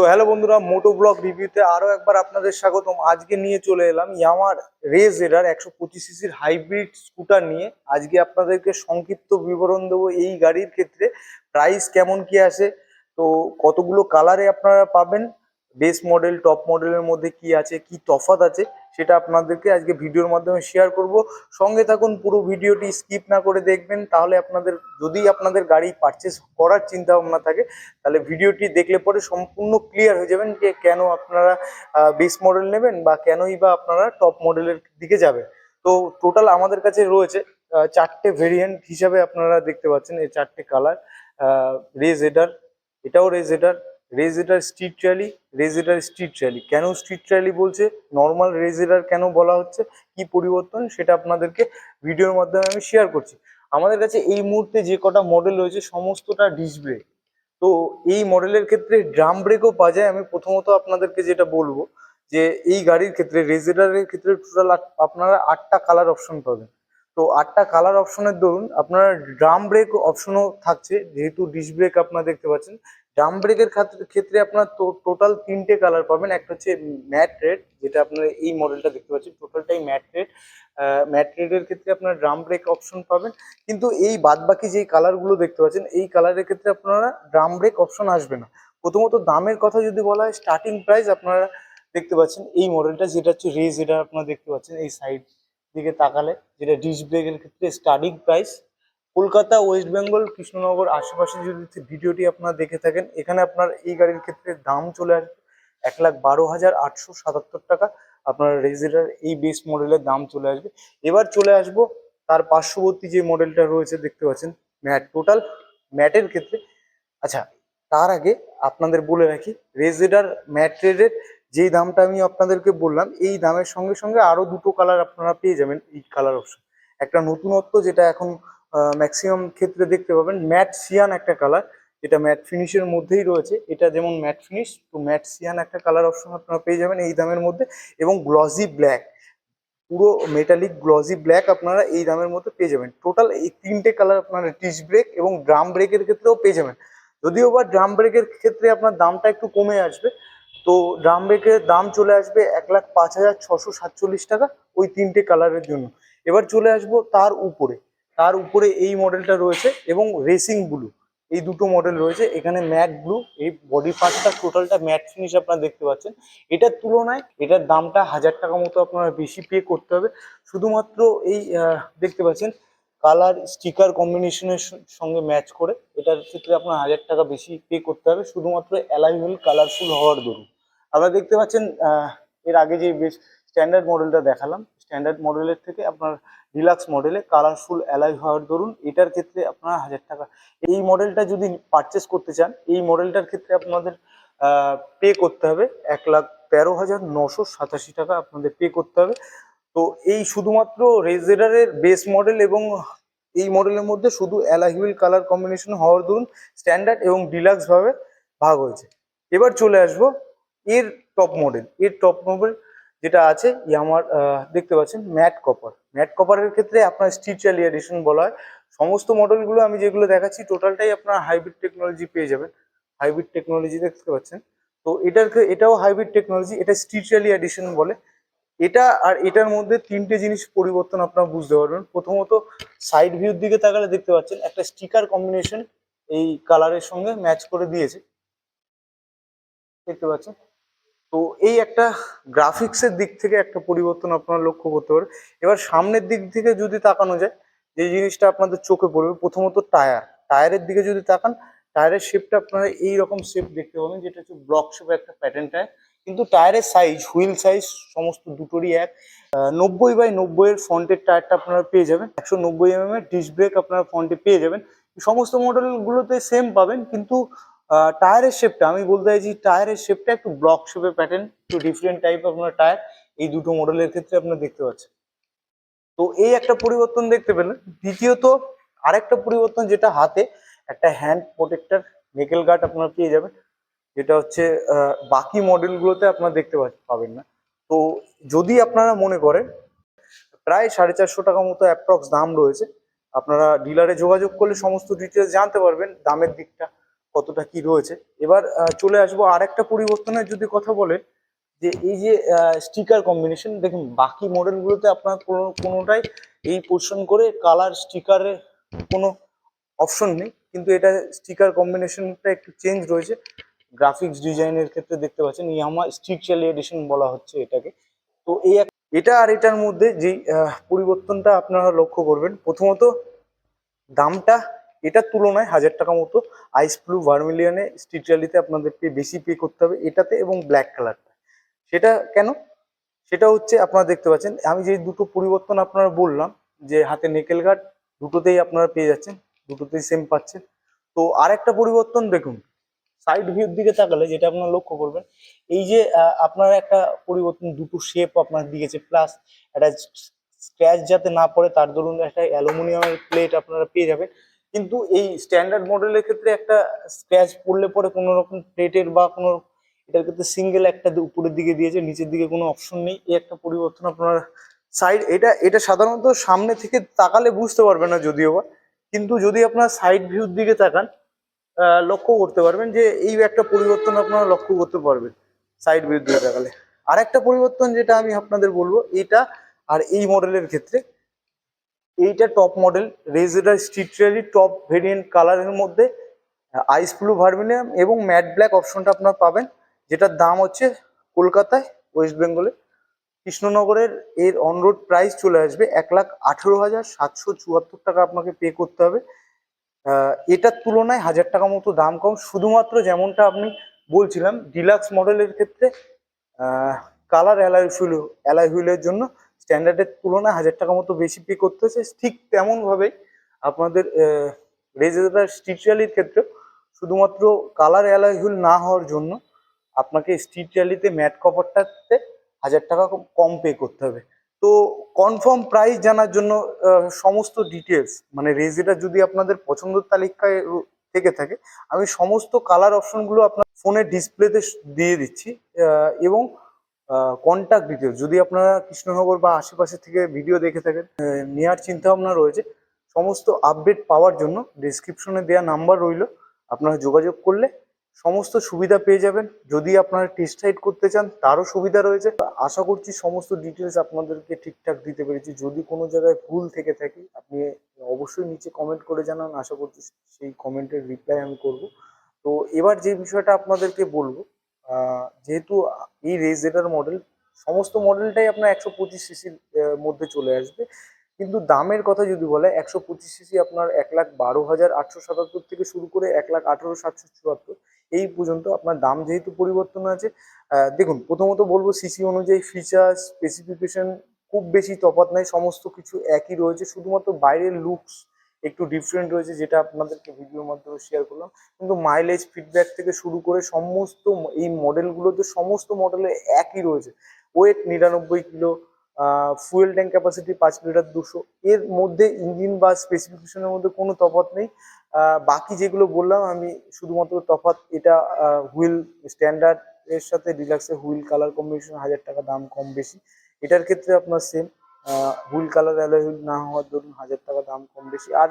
তো হ্যালো বন্ধুরা, মোটো ব্লক রিভিউতে আরও একবার আপনাদের স্বাগতম। আজকে নিয়ে চলে এলাম ইয়ামার রেজ এরার একশো পঁচিশ সিসির হাইব্রিড স্কুটার নিয়ে। আজকে আপনাদেরকে সংক্ষিপ্ত বিবরণ দেবো এই গাড়ির ক্ষেত্রে। প্রাইস কেমন কি আছে? তো কতগুলো কালারে আপনারা পাবেন? বেস মডেল টপ মডেলের মধ্যে কি আছে, কি তফাৎ আছে, সেটা আপনাদেরকে আজকে ভিডিওর মাধ্যমে শেয়ার করব। সঙ্গে থাকুন, পুরো ভিডিওটি স্কিপ না করে দেখবেন, তাহলে আপনাদের, যদি আপনাদের গাড়ি পারচেস করার চিন্তা ভাবনা থাকে, তাহলে ভিডিওটি দেখলে পরে সম্পূর্ণ ক্লিয়ার হয়ে যাবেন যে কেন আপনারা বেস মডেল নেবেন বা কেনই বা আপনারা টপ মডেলের দিকে যাবেন। তো টোটাল আমাদের কাছে রয়েছে চারটে ভেরিয়েন্ট হিসাবে আপনারা দেখতে পাচ্ছেন, এই চারটে কালার রেজ এডার এটাও raider raider street rally raider street rally কেন স্ট্রিট র্যালি বলছে? নর্মাল রেজ এডার কেন বলা হচ্ছে? কি পরিবর্তন? সেটা আপনাদেরকে ভিডিওর মাধ্যমে আমি শেয়ার করছি। আমাদের কাছে এই মুহূর্তে যে কটা মডেল রয়েছে, সমস্তটা ডিস ব্রেক তো এই মডেলের ক্ষেত্রে ড্রাম ব্রেকও পাওয়া যায়। আমি প্রথমত আপনাদেরকে যেটা বলব, যে এই গাড়ির ক্ষেত্রে, রেজেডারের ক্ষেত্রে টোটাল আপনারা আটটা কালার অপশন পাবেন। তো আটটা কালার অপশনের ধরুন, আপনার ড্রাম ব্রেক অপশনও থাকছে, যেহেতু ডিস ব্রেক আপনারা দেখতে পাচ্ছেন। ড্রাম ব্রেকের ক্ষেত্রে আপনার টোটাল তিনটে কালার পাবেন। একটা হচ্ছে ম্যাট রেড যেটা আপনারা এই মডেলটা দেখতে পাচ্ছেন টোটালটাই ম্যাট রেড ম্যাট রেডের ক্ষেত্রে আপনার ড্রাম ব্রেক অপশন পাবেন। কিন্তু এই বাদবাকি যেই কালারগুলো দেখতে পাচ্ছেন, এই কালারের ক্ষেত্রে আপনারা ড্রাম ব্রেক অপশন আসবে না। প্রথমত দামের কথা যদি বলা হয় স্টার্টিং প্রাইস আপনারা দেখতে পাচ্ছেন, এই মডেলটা যেটা হচ্ছে রেজ এটা আপনারা দেখতে পাচ্ছেন, এই সাইড দিকে তাকালে, যেটা ডিস ব্রেকের ক্ষেত্রে starting price Kolkata, west Bengal, Krishnanagar আশেপাশে যদি ভিডিওটি আপনারা দেখে থাকেন, এখানে আপনার এই গাড়ির ক্ষেত্রে দাম চলে আসবে এক লাখ বারো হাজার আটশো সাতাত্তর টাকা। আপনার রেজিডার এই বেস মডেলের দাম চলে আসবে। এবার চলে আসব তার পার্শ্ববর্তী যে মডেলটা রয়েছে, দেখতে পাচ্ছেন, ম্যাট টোটাল ম্যাটের ক্ষেত্রে আচ্ছা তার আগে আপনাদের বলে রাখি রেজিডার ম্যাট রেডের যেই দামটা আমি আপনাদেরকে বললাম, এই দামের সঙ্গে সঙ্গে আরও দুটো কালার আপনারা পেয়ে যাবেন এই কালার অপশন একটা নতুনত্ব যেটা এখন ম্যাক্সিমাম ক্ষেত্রে দেখতে পাবেন ম্যাট সিয়ান একটা কালার যেটা ম্যাট ফিনিশের মধ্যেই রয়েছে। এটা যেমন ম্যাট ফিনিশ তো ম্যাট সিয়ান একটা কালার অপশন আপনারা পেয়ে যাবেন এই দামের মধ্যে। এবং গ্লজি ব্ল্যাক পুরো মেটালিক গ্লজি ব্ল্যাক আপনারা এই দামের মধ্যে পেয়ে যাবেন। টোটাল এই তিনটে কালার আপনারা ডিস ব্রেক এবং ড্রাম ব্রেকের ক্ষেত্রেও পেয়ে যাবেন। যদিও বা ড্রাম ব্রেকের ক্ষেত্রে আপনার দামটা একটু কমে আসবে তো ড্রাম ব্রেকের দাম চলে আসবে এক লাখ পাঁচ হাজার ছশো সাতচল্লিশ টাকা ওই তিনটে কালারের জন্য। এবার চলে আসব তার উপরে। তার উপরে এই মডেলটা রয়েছে এবং রেসিং ব্লু এই দুটো মডেল রয়েছে। এখানে ম্যাট ব্লু এই বডি পার্টটা টোটালটা ম্যাট ফিনিশ আপনারা দেখতে পাচ্ছেন। এটার তুলনায় এটার দামটা হাজার টাকা মতো আপনারা বেশি পে করতে হবে। শুধুমাত্র এই দেখতে পাচ্ছেন কালার, স্টিকার কম্বিনেশনের সঙ্গে ম্যাচ করে এটার ক্ষেত্রে আপনার হাজার টাকা বেশি পে করতে হবে। শুধুমাত্র অ্যালাইভেল কালারফুল হওয়ার দরুন। আপনারা দেখতে পাচ্ছেন এর আগে যে বেশ স্ট্যান্ডার্ড মডেলটা দেখালাম, স্ট্যান্ডার্ড মডেলের থেকে আপনার ডিলাক্স মডেলে কালারফুল অ্যালাই হওয়ার দরুন। এটার ক্ষেত্রে আপনার হাজার টাকা। এই মডেলটা যদি পারচেস করতে চান, এই মডেলটার ক্ষেত্রে আপনাদের পে করতে হবে এক লাখ তেরো হাজার নশো সাতাশি টাকা আপনাদের পে করতে হবে। তো এই শুধুমাত্র রেজেডারের বেস মডেল এবং এই মডেলের মধ্যে শুধু অ্যালাহিউল কালার কম্বিনেশন হওয়ার দরুন স্ট্যান্ডার্ড এবং ডিলাক্স ভাবে ভাগ হয়েছে। এবার চলে আসব এর টপ মডেল এর টপ মডেল যেটা আছে আমার দেখতে পাচ্ছেন ম্যাট কপার ম্যাট কপারের ক্ষেত্রে আপনার স্ট্রিট চ্যালি এডিশন বলা হয়। সমস্ত মডেলগুলো আমি যেগুলো দেখাচ্ছি টোটালটাই আপনার হাইব্রিড টেকনোলজি পেয়ে যাবেন। হাইব্রিড টেকনোলজি দেখতে পাচ্ছেন। তো এটার এটাও হাইব্রিড টেকনোলজি এটা স্ট্রিট চ্যালি এডিশন বলে। এটা আর এটার মধ্যে তিনটে জিনিস পরিবর্তন আপনারা বুঝতে পারবেন। প্রথমত সাইড ভিউর দিকে তাকালে দেখতে পাচ্ছেন, একটা স্টিকার কম্বিনেশন এই কালারের সঙ্গে ম্যাচ করে দিয়েছে। দেখতে পাচ্ছেন? তো এই একটা গ্রাফিক্সের দিক থেকে একটা পরিবর্তন আপনারা লক্ষ্য করতে পারেন। এবার সামনের দিক থেকে যদি তাকানো যায়, যে জিনিসটা আপনাদের চোখে পড়বে, প্রথমত টায়ার টায়ারের দিকে যদি তাকান টায়ারের শেপটা আপনারা এই রকম শেপ দেখতে পাবেন, যেটা হচ্ছে ব্লক শেপের একটা প্যাটার্ন টায়ার কিন্তু টায়ারের সাইজ হুইল সাইজ সমস্ত দুটোরই এক। নব্বই বাই নব্বই এর ফ্রন্টের টায়ারটা আপনারা পেয়ে যাবেন। একশো নব্বই এম এর ডিস্ক ব্রেক আপনারা ফ্রন্টে পেয়ে যাবেন। সমস্ত মডেলগুলোতে সেম পাবেন, কিন্তু টায়ারের শেপটা আমি বলতে চাইছি টায়ারের শেপটা একটু ব্লক শেপের প্যাটার্ন একটু ডিফারেন্ট টাইপ আপনার টায়ার, এই দুটো মডেলের ক্ষেত্রে আপনারা দেখতে পাচ্ছেন। তো এই একটা পরিবর্তন দেখতে পেলেন। দ্বিতীয়ত, আরেকটা পরিবর্তন যেটা হাতে, একটা হ্যান্ড প্রোটেক্টর নেকেল গার্ড আপনারা পেয়ে যাবেন। যেটা হচ্ছে বাকি মডেলগুলোতে আপনারা দেখতে পাবেন না। তো যদি আপনারা মনে করেন, প্রায় সাড়ে চারশো টাকা মতো অ্যাপ্রক্স দাম রয়েছে। আপনারা ডিলারে যোগাযোগ করলে সমস্ত ডিটেলস জানতে পারবেন, দামের দিকটা কতটা কি রয়েছে। এবার চলে আসব আর একটা পরিবর্তনের যদি কথা বলেন যে এই যে স্টিকার কম্বিনেশন দেখুন, বাকি মডেলগুলোতে আপনার কোনো, কোনোটাই এই পোর্শন করে কালার স্টিকারের কোনো অপশন নেই। কিন্তু এটা স্টিকার কম্বিনেশনটা একটু চেঞ্জ রয়েছে। গ্রাফিক্স ডিজাইনের ক্ষেত্রে দেখতে পাচ্ছেন ইয়ামা স্ট্রিকচালি এডিশন বলা হচ্ছে এটাকে। তো এই এটা আর এটার মধ্যে যে পরিবর্তনটা আপনারা লক্ষ্য করবেন, প্রথমত দামটা এটার তুলনায় হাজার টাকা মতো আইস ব্লু ভার্মিলিয়নে র্যালিতে আপনাদেরকে বেশি পে করতে হবে, এটাতে এবং ব্ল্যাক কালারটা সেটা কেন? সেটা হচ্ছে আপনারা দেখতে পাচ্ছেন, আমি যে দুটো পরিবর্তন আপনারা বললাম, যে হাতে নেকেল গার্ড দুটোতেই আপনারা পেয়ে যাচ্ছেন, দুটোতেই সেম পাচ্ছেন। তো আরেকটা পরিবর্তন দেখুন সাইড ভিউর দিকে তাকালে যেটা আপনারা লক্ষ্য করবেন, এই যে আপনার একটা পরিবর্তন, দুটো শেপ আপনার দিয়েছে প্লাস একটা স্ক্র্যাচ যাতে না পড়ে, তার দরুন একটা অ্যালুমিনিয়ামের প্লেট আপনারা পেয়ে যাবেন। কিন্তু এই স্ট্যান্ডার্ড মডেলের ক্ষেত্রে একটা স্ক্র্যাচ পড়লে পরে কোনো রকম প্লেটের বা কোনো, এটার ক্ষেত্রে সিঙ্গেল একটা উপরের দিকে দিয়েছে, নিচের দিকে কোনো অপশন নেই। এই একটা পরিবর্তন আপনার সাইড এটা এটা সাধারণত সামনে থেকে তাকালে বুঝতে পারবেন না যদিও বা। কিন্তু যদি আপনার সাইড ভিউর দিকে তাকান লক্ষ্য করতে পারবেন যে এই একটা পরিবর্তন আপনারা লক্ষ্য করতে পারবেন সাইড দিকে তাকালে আর একটা পরিবর্তন যেটা আমি আপনাদের বলব, এটা আর এই মডেলের ক্ষেত্রে, এইটা top model raider street rally top variant কালারের মধ্যে আইস ব্লু ভার্মিলিয়াম এবং ম্যাট ব্ল্যাক অপশনটা আপনার পাবেন, যেটার দাম হচ্ছে কলকাতায় ওয়েস্ট বেঙ্গলে কৃষ্ণনগরের এর অনরোড প্রাইস চলে আসবে এক লাখ আঠেরো হাজার সাতশো চুয়াত্তর টাকা আপনাকে পে করতে হবে। এটার তুলনায় হাজার টাকা মতো দাম কম। শুধুমাত্র যেমনটা আপনি বলছিলাম, ডিলাক্স মডেলের ক্ষেত্রে কালার অ্যালাই হুইল অ্যালাই হুইলের জন্য স্ট্যান্ডার্ডের তুলনায় হাজার টাকা মতো বেশি পে করতে হচ্ছে। ঠিক তেমনভাবেই আপনাদের রেজেদার র্যালির ক্ষেত্রে শুধুমাত্র কালার অ্যালাই হুইল না হওয়ার জন্য আপনাকে স্ট্রিট র্যালিতে ম্যাট কভারটাতে হাজার টাকা কম পে করতে হবে। তো কনফার্ম প্রাইস জানার জন্য সমস্ত ডিটেলস মানে রেজিটা যদি আপনাদের পছন্দের তালিকায় থেকে থাকে, আমি সমস্ত কালার অপশনগুলো আপনার ফোনের ডিসপ্লেতে দিয়ে দিচ্ছি এবং কন্ট্যাক্ট ডিটেলস যদি আপনারা কৃষ্ণনগর বা আশেপাশে থেকে ভিডিও দেখে থাকেন নেওয়ার চিন্তা ভাবনা রয়েছে, সমস্ত আপডেট পাওয়ার জন্য ডিসক্রিপশনে দেওয়া নাম্বার রইল, আপনারা যোগাযোগ করলে সমস্ত সুবিধা পেয়ে যাবেন। যদি আপনারা টেস্ট রাইড করতে চান, তারও সুবিধা রয়েছে। আশা করছি সমস্ত ডিটেলস আপনাদেরকে ঠিকঠাক দিতে পেরেছি। যদি কোনো জায়গায় ভুল থেকে থাকি, আপনি অবশ্যই নিচে কমেন্ট করে জানান। আশা করছি সেই কমেন্টের রিপ্লাই আমি করব। তো এবার যে বিষয়টা আপনাদেরকে বলব যেহেতু এই রেজেটার মডেল সমস্ত মডেলটাই আপনার একশো পঁচিশ সিসির মধ্যে চলে আসবে। কিন্তু দামের কথা যদি বলে, একশো পঁচিশ সিসি আপনার এক লাখ বারো হাজার আটশো সাতাত্তর থেকে শুরু করে এক লাখ আঠারো সাতশো চুয়াত্তর। এই পর্যন্ত আপনার দাম যেহেতু পরিবর্তন আছে দেখুন, প্রথমত বলব সিসি অনুযায়ী ফিচার স্পেসিফিকেশন খুব বেশি তফাৎ নাই, সমস্ত কিছু একই রয়েছে, শুধুমাত্র বাইরের লুকস একটু ডিফারেন্ট রয়েছে, যেটা আপনাদেরকে ভিডিওর মাধ্যমে শেয়ার করলাম। কিন্তু মাইলেজ ফিডব্যাক থেকে শুরু করে সমস্ত এই মডেলগুলোতে সমস্ত মডেলে একই রয়েছে। ওয়েট নিরানব্বই কিলো ফুয়েল ট্যাঙ্ক ক্যাপাসিটি পাঁচ লিটার দুশো, এর মধ্যে ইঞ্জিন বা স্পেসিফিকেশনের মধ্যে কোনো তফাৎ নেই। বাকি যেগুলো বললাম, আমি শুধুমাত্র তফাৎ, এটা হুইল স্ট্যান্ডার্ড এর সাথে ডিলাক্সের হুইল কালার কম্বিনেশন হাজার টাকা দাম কম বেশি। এটার ক্ষেত্রে আপনার same wheel colour alloy wheel না হওয়ার দরুন হাজার টাকা দাম কম বেশি। আর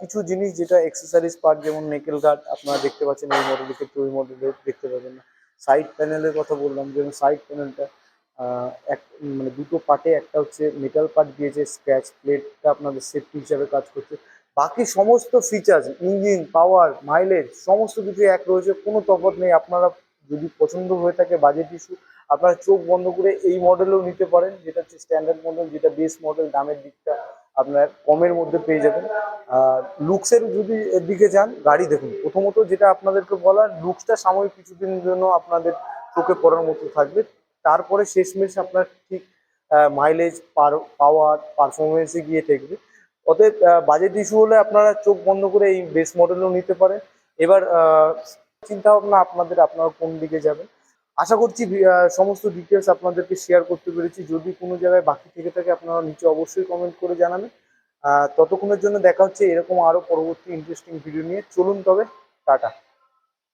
কিছু জিনিস যেটা এক্সেসারিজ পার্ট যেমন নেকেল গার্ড আপনারা দেখতে পাচ্ছেন এই মডেলের ক্ষেত্রে ওই মডেলে দেখতে পাবেন না। সাইড প্যানেলের কথা বললাম, যেমন সাইড প্যানেলটা এক মানে দুটো পার্টে একটা হচ্ছে মেটাল পার্ট দিয়েছে স্ক্র্যাচ প্লেটটা আপনাদের সেফটি হিসাবে কাজ করছে। বাকি সমস্ত ফিচার্স ইঞ্জিন পাওয়ার মাইলেজ সমস্ত কিছু এক রয়েছে, কোনো তফাৎ নেই। আপনারা যদি পছন্দ হয়ে থাকে বাজেট ইস্যু আপনারা চোখ বন্ধ করে এই মডেলও নিতে পারেন, যেটা হচ্ছে স্ট্যান্ডার্ড মডেল যেটা বেস মডেল দামের দিকটা আপনার কমের মধ্যে পেয়ে যাবেন। লুকসের যদি দিকে যান, গাড়ি দেখুন, প্রথমত যেটা আপনাদেরকে বলার লুকসটা সাময়িক কিছুদিনের জন্য আপনাদের চোখে পড়ার মতো থাকবে। তারপরে শেষমেশ আপনার ঠিক মাইলেজ পাওয়ার পারফরমেন্সে গিয়ে দেখবে। অতএব বাজেট ইস্যু হলে আপনারা চোখ বন্ধ করে এই বেস মডেলও নিতে পারেন। এবার চিন্তা ভাবনা আপনাদের, আপনারা কোন দিকে যাবেন? আশা করছি সমস্ত ডিটেলস আপনাদেরকে শেয়ার করতে পেরেছি। যদি কোনো জায়গায় বাকি থেকে থাকে, আপনারা নিচে অবশ্যই কমেন্ট করে জানাবেন। ততক্ষণের জন্য দেখা হচ্ছে এরকম আরও পরবর্তী ইন্টারেস্টিং ভিডিও নিয়ে। চলুন তবে, টাটা।